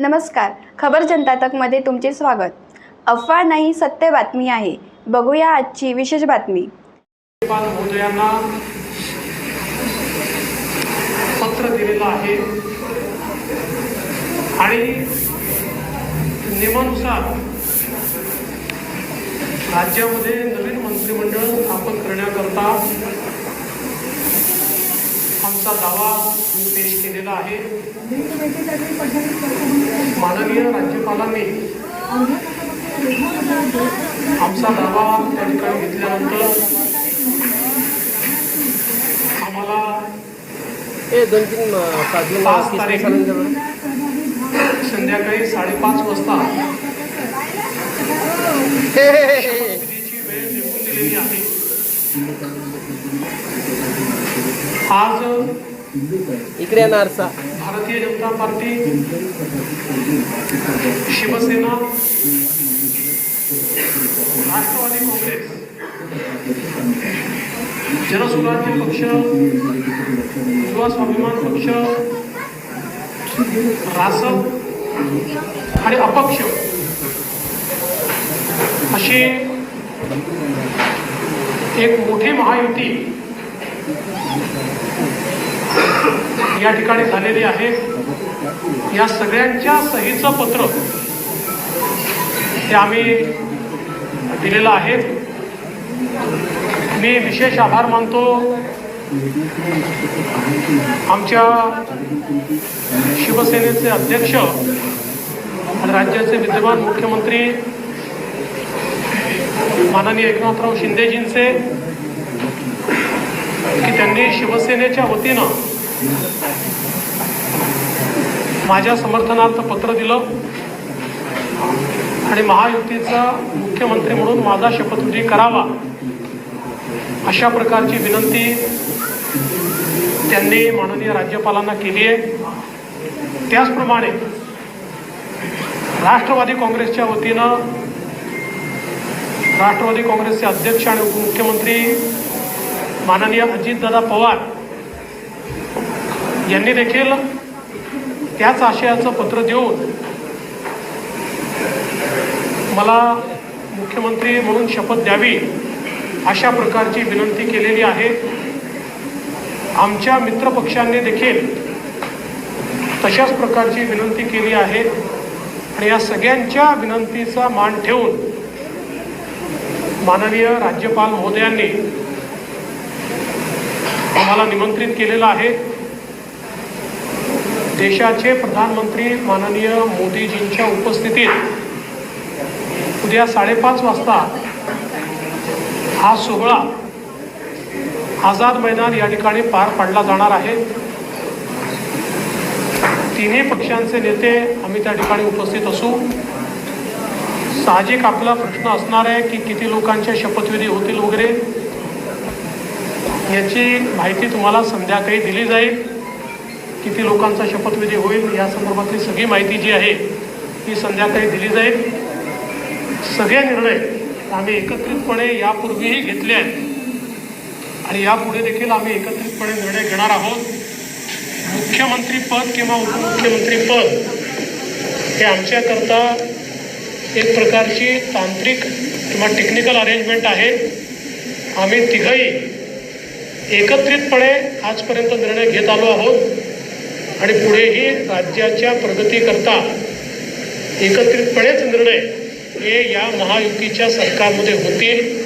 नमस्कार. खबर जनता तकमध्ये तुमचे स्वागत. अफवा नाही सत्य बातमी आहे. बघूया आजची विशेष बातमी. राज्यपाल पत्र दिलेलं आहे. आणि नियमानुसार राज्यामध्ये नवीन मंत्रिमंडळ स्थापन करण्याकरता आमचा दावा मी पेश केलेला आहे. माननीय राज्यपालांनी आमचा दावा त्या ठिकाणी घेतल्यानंतर आम्हाला दोन तीन पाच तारीख. संध्याकाळी साडेपाच वाजता वेळ निघून दिलेली आहे. आज इकडे आरसा भारतीय जनता पार्टी शिवसेना राष्ट्रवादी काँग्रेस जनसुराज्य पक्ष युवा स्वाभिमान पक्ष रासप आणि अपक्ष अशी एक मोठी महायुती या ठिकाणी झालेली आहे. या सगळ्यांच्या सहीचं पत्र ते आम्ही दिलेलं आहे. मी विशेष आभार मानतो आमच्या शिवसेनेचे अध्यक्ष राज्याचे विद्यमान मुख्यमंत्री माननीय एकनाथराव शिंदेजींचे की त्यांनी शिवसेनेच्या वतीनं माझ्या समर्थनार्थ पत्र दिलं आणि महायुतीचा मुख्यमंत्री म्हणून माझा शपथविधी करावा अशा प्रकारची विनंती त्यांनी माननीय राज्यपालांना केली आहे. त्याचप्रमाणे राष्ट्रवादी काँग्रेसच्या वतीनं राष्ट्रवादी काँग्रेसचे अध्यक्ष आणि उपमुख्यमंत्री माननीय अजितदादा पवार यांनी देखील त्याच आशयाचं पत्र देऊन मला मुख्यमंत्री म्हणून शपथ द्यावी अशा प्रकारची विनंती केलेली आहे. आमच्या मित्रपक्षांनी देखील तशाच प्रकारची विनंती केली आहे. आणि या सगळ्यांच्या विनंतीचा मान ठेवून माननीय राज्यपाल महोदयांनी आम्हाला निमंत्रित केलेलं आहे. देशाचे प्रधानमंत्री माननीय मोदीजींच्या उपस्थितीत उद्या साडेपाच वाजता हा सोहळा आझाद मैदान या ठिकाणी पार पाडला जाणार आहे. तिन्ही पक्षांचे नेते आम्ही त्या ठिकाणी उपस्थित असू. साहजिक आपला प्रश्न असणार आहे की किती लोकांच्या शपथविधी होतील वगैरे याची माहिती तुम्हाला संध्याकाळी दिली जाईल. किती लोकांचा शपथविधी होईल या संदर्भातली सगळी माहिती जी आहे ती संध्याकाळी दिली जाईल. सगळे निर्णय आम्ही एकत्रितपणे यापूर्वीही घेतले आहेत. आणि यापुढे देखील आम्ही एकत्रितपणे निर्णय घेणार आहोत. मुख्यमंत्री पद किंवा उपमुख्यमंत्री पद हे आमच्याकरता एक प्रकारची तांत्रिक किंवा टेक्निकल अरेंजमेंट आहे. आम्ही तिघही एकत्रितपणे आजपर्यंत निर्णय घेत आलो आहोत. आणि पुढेही राज्याच्या प्रगतीकरता एकत्रितपणेच निर्णय हे या महायुतीच्या सरकारमध्ये होतील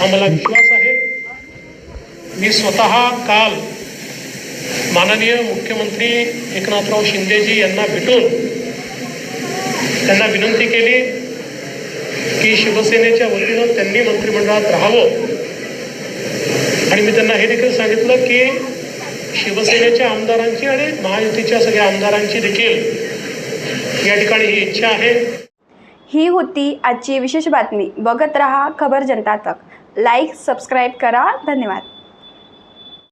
आम्हाला विश्वास आहे. मी स्वतः काल माननीय मुख्यमंत्री एकनाथराव शिंदेजी यांना भेटून त्यांना विनंती केली की शिवसेनेच्या वतीनं त्यांनी मंत्रिमंडळात राहावं. आणि मी त्यांना हे देखील सांगितलं की शिवसेनेच्या आमदारांची आणि महायुतीच्या सगळ्या आमदारांची देखील या ठिकाणी ही इच्छा आहे. ही होती आजची विशेष बातमी. बघत रहा खबर जनता तक. लाईक सबस्क्राईब करा. धन्यवाद.